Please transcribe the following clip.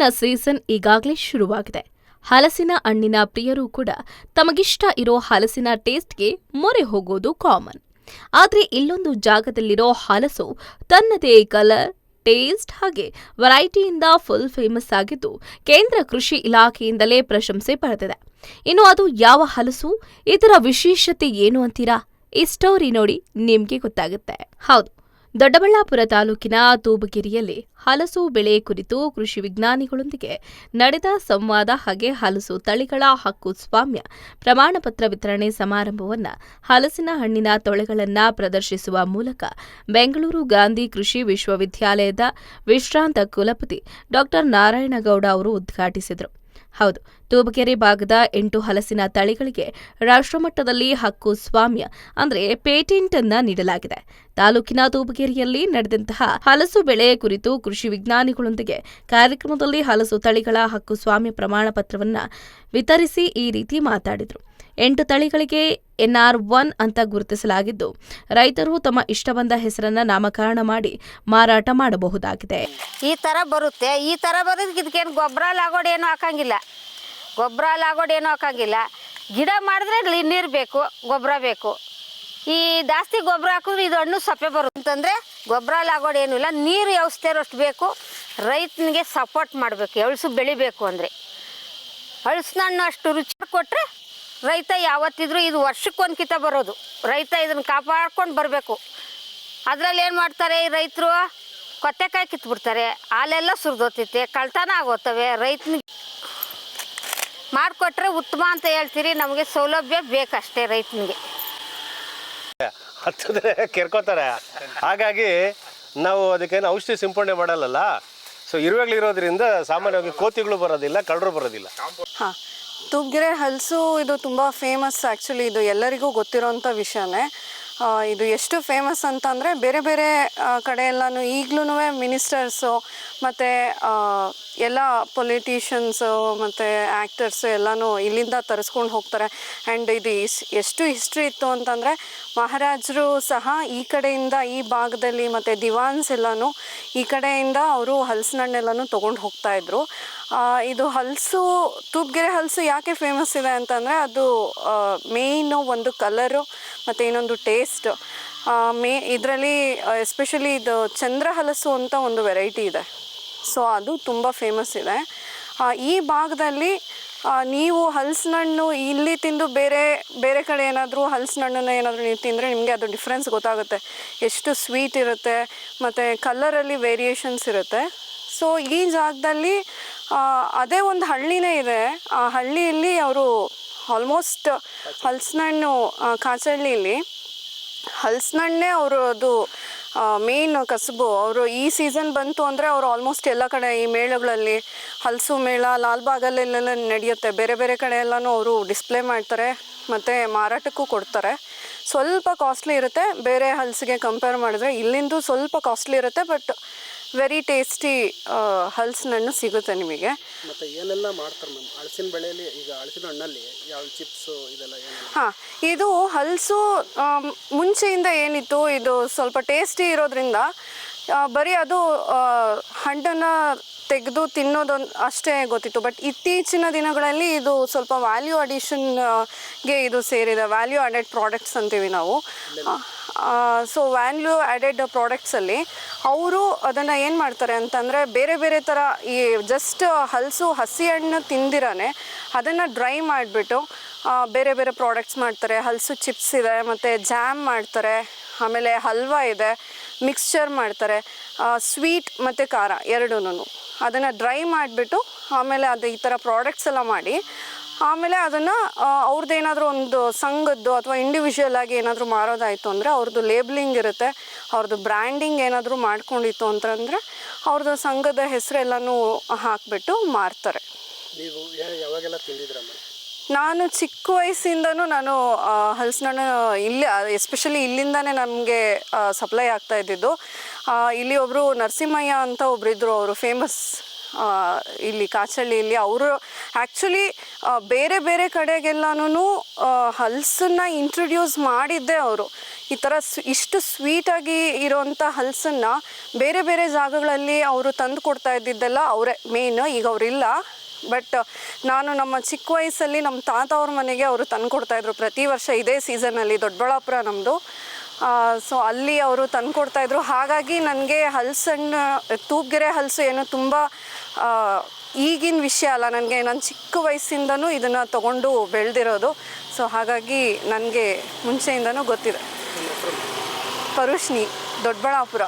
ಹಲಸಿನ ಸೀಸನ್ ಈಗಾಗಲೇ ಶುರುವಾಗಿದೆ. ಹಲಸಿನ ಹಣ್ಣಿನ ಪ್ರಿಯರು ಕೂಡ ತಮಗಿಷ್ಟ ಇರೋ ಹಲಸಿನ ಟೇಸ್ಟ್ಗೆ ಮೊರೆ ಹೋಗೋದು ಕಾಮನ್. ಆದರೆ ಇಲ್ಲೊಂದು ಜಾಗದಲ್ಲಿರೋ ಹಲಸು ತನ್ನದೇ ಕಲರ್, ಟೇಸ್ಟ್ ಹಾಗೆ ವೆರೈಟಿಯಿಂದ ಫುಲ್ ಫೇಮಸ್ ಆಗಿದ್ದು ಕೇಂದ್ರ ಕೃಷಿ ಇಲಾಖೆಯಿಂದಲೇ ಪ್ರಶಂಸೆ ಪಡೆದಿದೆ. ಇನ್ನು ಅದು ಯಾವ ಹಲಸು, ಇದರ ವಿಶೇಷತೆ ಏನು ಅಂತೀರಾ? ಈ ಸ್ಟೋರಿ ನೋಡಿ ನಿಮಗೆ ಗೊತ್ತಾಗುತ್ತೆ. ಹೌದು. ದೊಡ್ಡಬಳ್ಳಾಪುರ ತಾಲೂಕಿನ ತೂಬಗಿರಿಯಲ್ಲಿ ಹಲಸು ಬೆಳೆ ಕುರಿತು ಕೃಷಿ ವಿಜ್ಞಾನಿಗಳೊಂದಿಗೆ ನಡೆದ ಸಂವಾದ ಹಾಗೆ ಹಲಸು ತಳಿಗಳ ಹಕ್ಕು ಸ್ವಾಮ್ಯ ಪ್ರಮಾಣ ಪತ್ರ ವಿತರಣೆ ಸಮಾರಂಭವನ್ನ ಹಲಸಿನ ಹಣ್ಣಿನ ತೊಳೆಗಳನ್ನ ಪ್ರದರ್ಶಿಸುವ ಮೂಲಕ ಬೆಂಗಳೂರು ಗಾಂಧಿ ಕೃಷಿ ವಿಶ್ವವಿದ್ಯಾಲಯದ ವಿಶ್ರಾಂತ ಕುಲಪತಿ ಡಾ ನಾರಾಯಣಗೌಡ ಅವರು ಉದ್ಘಾಟಿಸಿದರು. ಹೌದು, ತೂಬಗೆರೆ ಭಾಗದ ಎಂಟು ಹಲಸಿನ ತಳಿಗಳಿಗೆ ರಾಷ್ಟ್ರಮಟ್ಟದಲ್ಲಿ ಹಕ್ಕು ಸ್ವಾಮ್ಯ ಅಂದ್ರೆ ಪೇಟೆಂಟ್ ಅನ್ನ ನೀಡಲಾಗಿದೆ. ತಾಲೂಕಿನ ತೂಬಗೆರೆಯಲ್ಲಿ ನಡೆದಂತಹ ಹಲಸು ಬೆಳೆ ಕುರಿತು ಕೃಷಿ ವಿಜ್ಞಾನಿಗಳೊಂದಿಗೆ ಕಾರ್ಯಕ್ರಮದಲ್ಲಿ ಹಲಸು ತಳಿಗಳ ಹಕ್ಕು ಸ್ವಾಮ್ಯ ಪ್ರಮಾಣ ಪತ್ರವನ್ನು ವಿತರಿಸಿ ಈ ರೀತಿ ಮಾತಾಡಿದರು. ಎಂಟು ತಳಿಗಳಿಗೆ ಎನ್ಆರ್ ಒನ್ ಅಂತ ಗುರುತಿಸಲಾಗಿದ್ದು, ರೈತರು ತಮ್ಮ ಇಷ್ಟ ಬಂದ ಹೆಸರನ್ನ ನಾಮಕರಣ ಮಾಡಿ ಮಾರಾಟ ಮಾಡಬಹುದಾಗಿದೆ. ಈ ಥರ ಬರುತ್ತೆ. ಈ ಥರ ಬರೋದಕ್ಕೆ ಇದಕ್ಕೇನು ಗೊಬ್ಬರ ಲಾಗೋಡಿ ಏನು ಹಾಕಂಗಿಲ್ಲ. ಗೊಬ್ಬರ ಲಾಗೋಡಿ ಏನು ಹಾಕಂಗಿಲ್ಲ. ಗಿಡ ಮಾಡಿದ್ರೆ ನೀರು ಬೇಕು ಗೊಬ್ಬರ ಬೇಕು. ಈ ಜಾಸ್ತಿ ಗೊಬ್ಬರ ಹಾಕಿದ್ರೆ ಇದು ಹಣ್ಣು ಸಪ್ಪೆ ಬರುತ್ತೆ ಅಂತಂದರೆ ಗೊಬ್ಬರ ಲಾಗೋಡು ಏನೂ ಇಲ್ಲ. ನೀರು ಇರೋಷ್ಟು ಬೇಕು. ರೈತನಿಗೆ ಸಪೋರ್ಟ್ ಮಾಡಬೇಕು. ಎಳ್ಸು ಬೆಳಿಬೇಕು ಅಂದರೆ. ಹಣ್ಣು ಅಷ್ಟು ರುಚಿ ಕೊಟ್ಟರೆ ರೈತ ಯಾವತ್ತಿದ್ರೂ ಇದು ವರ್ಷಕ್ಕೊಂದು ಕಿತ ಬರೋದು. ರೈತ ಇದನ್ನು ಕಾಪಾಡ್ಕೊಂಡು ಬರಬೇಕು. ಅದರಲ್ಲಿ ಏನು ಮಾಡ್ತಾರೆ ಈ ರೈತರು? ಕೊತ್ತೆಕಾಯಿ ಕಿತ್ಬಿಡ್ತಾರೆ. ಹಾಲೆಲ್ಲ ಸುರಿದೋತೈತೆ ಕಳ್ತನ ಆಗೋತವೆ ರೈತನಿಗೆ ಮಾಡಿಕೊಟ್ರೆ ಉತ್ತಮ ಅಂತ ಹೇಳ್ತೀರಿ. ನಮಗೆ ಸೌಲಭ್ಯ ಬೇಕಷ್ಟೇ ರೈತನಿಗೆ. ಹತ್ತಿದ್ರೆ ಕೆರ್ಕೋತಾರೆ ಹಾಗಾಗಿ ನಾವು ಅದಕ್ಕೇನು ಔಷಧಿ ಸಿಂಪಡಣೆ ಮಾಡಲ್ಲಲ್ಲ? ಸೊ ಇರುವೆಗಳಿರೋದ್ರಿಂದ ಸಾಮಾನ್ಯವಾಗಿ ಕೋತಿಗಳು ಬರೋದಿಲ್ಲ ಕಳ್ಳರು ಬರೋದಿಲ್ಲ. ಹಾಂ. ತೂಬ್ಗೆರೆ ಹಲಸು ಇದು ತುಂಬ ಫೇಮಸ್ ಆ್ಯಕ್ಚುಲಿ ಇದು ಎಲ್ಲರಿಗೂ ಗೊತ್ತಿರೋಂಥ ವಿಷಯನೇ. ಇದು ಎಷ್ಟು ಫೇಮಸ್ ಅಂತಂದರೆ ಬೇರೆ ಬೇರೆ ಆ, ಕಡೆ ಎಲ್ಲನೂ ಈಗಲೂ ಮಿನಿಸ್ಟರ್ಸು ಮತ್ತು ಎಲ್ಲ ಪೊಲಿಟಿಷಿಯನ್ಸು ಮತ್ತು ಆ್ಯಕ್ಟರ್ಸು ಎಲ್ಲನೂ ಇಲ್ಲಿಂದ ತರಿಸ್ಕೊಂಡು ಹೋಗ್ತಾರೆ. ಆ್ಯಂಡ್ ಇದು ಇಸ್- ಎಷ್ಟು ಹಿಸ್ಟ್ರಿ ಇತ್ತು ಅಂತಂದರೆ, ಮಹಾರಾಜರು ಸಹ ಈ ಕಡೆಯಿಂದ ಈ ಭಾಗದಲ್ಲಿ ಮತ್ತು ದಿವಾನ್ಸ್ ಎಲ್ಲನೂ ಈ ಕಡೆಯಿಂದ ಅವರು ಹಲ್ಸಿನಣ್ಣೆಲ್ಲನೂ ತೊಗೊಂಡು ಹೋಗ್ತಾಯಿದ್ರು ಇದು ಹಲಸು ತೂಪ್ಗೆರೆ ಹಲಸು ಯಾಕೆ ಫೇಮಸ್ ಇದೆ ಅಂತಂದರೆ, ಅದು ಮೇಯ್ನು ಒಂದು ಕಲರು ಮತ್ತು ಇನ್ನೊಂದು ಟೇಸ್ಟ್ ಮೇ, ಇದರಲ್ಲಿ ಎಸ್ಪೆಷಲಿ ಇದು ಚಂದ್ರ ಹಲಸು ಅಂತ ಒಂದು ವೆರೈಟಿ ಇದೆ. ಸೊ ಅದು ತುಂಬ ಫೇಮಸ್ ಇದೆ. ಈ ಭಾಗದಲ್ಲಿ ನೀವು ಹಲ್ಸನಣ್ಣು ಇಲ್ಲಿ ತಿಂದು ಬೇರೆ ಬೇರೆ ಕಡೆ ಏನಾದರೂ ಹಲಸಿನ ಹಣ್ಣನ್ನು ಏನಾದರೂ ನೀವು ತಿಂದರೆ ನಿಮಗೆ ಅದು ಡಿಫ್ರೆನ್ಸ್ ಗೊತ್ತಾಗುತ್ತೆ. ಎಷ್ಟು ಸ್ವೀಟ್ ಇರುತ್ತೆ, ಮತ್ತು ಕಲರಲ್ಲಿ ವೇರಿಯೇಷನ್ಸ್ ಇರುತ್ತೆ. ಸೊ ಈ ಜಾಗದಲ್ಲಿ ಅದೇ ಒಂದು ಹಳ್ಳಿನೇ ಇದೆ. ಆ ಹಳ್ಳಿಯಲ್ಲಿ ಅವರು ಆಲ್ಮೋಸ್ಟ್ ಹಲ್ಸನಣ್ಣು ಕಾಚಹಳ್ಳಿಯಲ್ಲಿ ಹಲಸಿನಣ್ಣೇ ಅವರು ಅದು ಮೇನ್ ಕಸಬು. ಅವರು ಈ ಸೀಸನ್ ಬಂತು ಅಂದರೆ ಅವರು ಆಲ್ಮೋಸ್ಟ್ ಎಲ್ಲ ಕಡೆ ಈ ಮೇಳಗಳಲ್ಲಿ ಹಲಸು ಮೇಳ ಲಾಲ್ಬಾಗಲ್ಲೆಲ್ಲ ನಡೆಯುತ್ತೆ. ಬೇರೆ ಬೇರೆ ಕಡೆ ಎಲ್ಲನೂ ಅವರು ಡಿಸ್ಪ್ಲೇ ಮಾಡ್ತಾರೆ ಮತ್ತು ಮಾರಾಟಕ್ಕೂ ಕೊಡ್ತಾರೆ. ಸ್ವಲ್ಪ ಕಾಸ್ಟ್ಲಿ ಇರುತ್ತೆ. ಬೇರೆ ಹಲಸಿಗೆ ಕಂಪೇರ್ ಮಾಡಿದ್ರೆ ಇಲ್ಲಿಂದು ಸ್ವಲ್ಪ ಕಾಸ್ಟ್ಲಿ ಇರುತ್ತೆ ಬಟ್ ವೆರಿ ಟೇಸ್ಟಿ ಹಲಸಿನ ಹಣ್ಣು ಸಿಗುತ್ತೆ ನಿಮಗೆ. ಮತ್ತೆ ಏನೆಲ್ಲ ಮಾಡ್ತಾರೆ ಮ್ಯಾಮ್? ಹಲಸಿನ ಬೆಳೆಯಲ್ಲಿ ಈಗ ಹಲಸಿನ ಹಣ್ಣಲ್ಲಿ ಯಾವ ಚಿಪ್ಸ್ ಇದೆಲ್ಲ ಹಾಂ ಇದು ಹಲಸು ಮುಂಚೆಯಿಂದ ಏನಿತ್ತು ಇದು ಸ್ವಲ್ಪ ಟೇಸ್ಟಿ ಇರೋದ್ರಿಂದ ಬರೀ ಅದು ಹಣ್ಣನ್ನು ತೆಗೆದು ತಿನ್ನೋದೊಂದು ಅಷ್ಟೇ ಗೊತ್ತಿತ್ತು. ಬಟ್ ಇತ್ತೀಚಿನ ದಿನಗಳಲ್ಲಿ ಇದು ಸ್ವಲ್ಪ ವ್ಯಾಲ್ಯೂ ಅಡಿಷನ್ಗೆ ಇದು ಸೇರಿದೆ. ವ್ಯಾಲ್ಯೂ ಆಡೆಡ್ ಪ್ರಾಡಕ್ಟ್ಸ್ ಅಂತೀವಿ ನಾವು. ಸೊ ವ್ಯಾಲ್ಯೂ ಆ್ಯಡೆಡ್ ಪ್ರಾಡಕ್ಟ್ಸಲ್ಲಿ ಅವರು ಅದನ್ನು ಏನು ಮಾಡ್ತಾರೆ ಅಂತಂದರೆ ಬೇರೆ ಬೇರೆ ಥರ ಈ ಜಸ್ಟ್ ಹಲಸು, ಹಸಿ ಹಣ್ಣು ತಿಂದಿರಾನೆ ಅದನ್ನು ಡ್ರೈ ಮಾಡಿಬಿಟ್ಟು ಬೇರೆ ಬೇರೆ ಪ್ರಾಡಕ್ಟ್ಸ್ ಮಾಡ್ತಾರೆ. ಹಲಸು ಚಿಪ್ಸ್ ಇದೆ, ಮತ್ತು ಜಾಮ್ ಮಾಡ್ತಾರೆ. ಆಮೇಲೆ ಹಲ್ವಾ ಇದೆ. ಮಿಕ್ಸ್ಚರ್ ಮಾಡ್ತಾರೆ. ಸ್ವೀಟ್ ಮತ್ತು ಖಾರ ಎರಡೂ ಅದನ್ನು ಡ್ರೈ ಮಾಡಿಬಿಟ್ಟು ಆಮೇಲೆ ಅದು ಈ ಥರ ಪ್ರಾಡಕ್ಟ್ಸ್ ಎಲ್ಲ ಮಾಡಿ, ಆಮೇಲೆ ಅದನ್ನು ಅವ್ರದ್ದು ಏನಾದರೂ ಒಂದು ಸಂಘದ್ದು ಅಥವಾ ಇಂಡಿವಿಜುವಲ್ ಆಗಿ ಏನಾದರೂ ಮಾರೋದಾಯಿತು ಅಂದರೆ ಅವ್ರದ್ದು ಲೇಬ್ಲಿಂಗ್ ಇರುತ್ತೆ ಅವ್ರದ್ದು ಬ್ರ್ಯಾಂಡಿಂಗ್ ಏನಾದರೂ ಮಾಡ್ಕೊಂಡಿತ್ತು ಅಂತಂದರೆ ಅವ್ರದ್ದು ಸಂಘದ ಹೆಸರೆಲ್ಲನೂ ಹಾಕಿಬಿಟ್ಟು ಮಾರ್ತಾರೆ. ನೀವು ಯಾವಾಗೆಲ್ಲ ತಿಂದಿದ್ರಮ್ಮ ನಾನು ಚಿಕ್ಕ ವಯಸ್ಸಿಂದನೂ ನಾನು ಹಲಸಿನಣ್ಣು ಇಲ್ಲಿ ಎಸ್ಪೆಷಲಿ ಇಲ್ಲಿಂದಾನೇ ನಮಗೆ ಸಪ್ಲೈ ಆಗ್ತಾ ಇದ್ದಿದ್ದು. ಇಲ್ಲಿ ಒಬ್ಬರು ನರಸಿಂಹಯ್ಯ ಅಂತ ಒಬ್ಬರಿದ್ದರು ಅವರು ಫೇಮಸ್ ಇಲ್ಲಿ ಕಾಚಳ್ಳಿಯಲ್ಲಿ. ಅವರು ಆ್ಯಕ್ಚುಲಿ ಬೇರೆ ಬೇರೆ ಕಡೆಗೆಲ್ಲನೂ ಹಲ್ಸನ್ನು ಇಂಟ್ರೊಡ್ಯೂಸ್ ಮಾಡಿದ್ದೆ ಅವರು. ಈ ಥರ ಇಷ್ಟು ಸ್ವೀಟಾಗಿ ಇರೋವಂಥ ಹಲ್ಸನ್ನು ಬೇರೆ ಬೇರೆ ಜಾಗಗಳಲ್ಲಿ ಅವರು ತಂದು ಕೊಡ್ತಾ ಇದ್ದಿದ್ದೆಲ್ಲ ಅವರೇ ಮೇನ್ ಈಗ ಅವರಿಲ್ಲ. ಬಟ್ ನಾನು ನಮ್ಮ ಚಿಕ್ಕ ವಯಸ್ಸಲ್ಲಿ ನಮ್ಮ ತಾತ ಅವ್ರ ಮನೆಗೆ ಅವರು ತಂದು ಕೊಡ್ತಾಯಿದ್ರು ಪ್ರತಿ ವರ್ಷ ಇದೇ ಸೀಸನಲ್ಲಿ ದೊಡ್ಡಬಳ್ಳಾಪುರ ನಮ್ಮದು ಸೊ ಅಲ್ಲಿ ಅವರು ತಂದು ಕೊಡ್ತಾಯಿದ್ರು ಹಾಗಾಗಿ ನನಗೆ ಹಲ್ಸಣ್ಣ ತೂಪ್ಗೆರೆ ಹಲಸು ಏನು ತುಂಬ ಈಗಿನ ವಿಷಯ ಅಲ್ಲ. ನನಗೆ ನಾನು ಚಿಕ್ಕ ವಯಸ್ಸಿಂದನೂ ಇದನ್ನು ತಗೊಂಡು ಬೆಳೆದಿರೋದು. ಸೊ ಹಾಗಾಗಿ ನನಗೆ ಮುಂಚೆಯಿಂದನೂ ಗೊತ್ತಿದೆ. ಪರುಷ್ಣಿ ದೊಡ್ಡಬಳ್ಳಾಪುರ.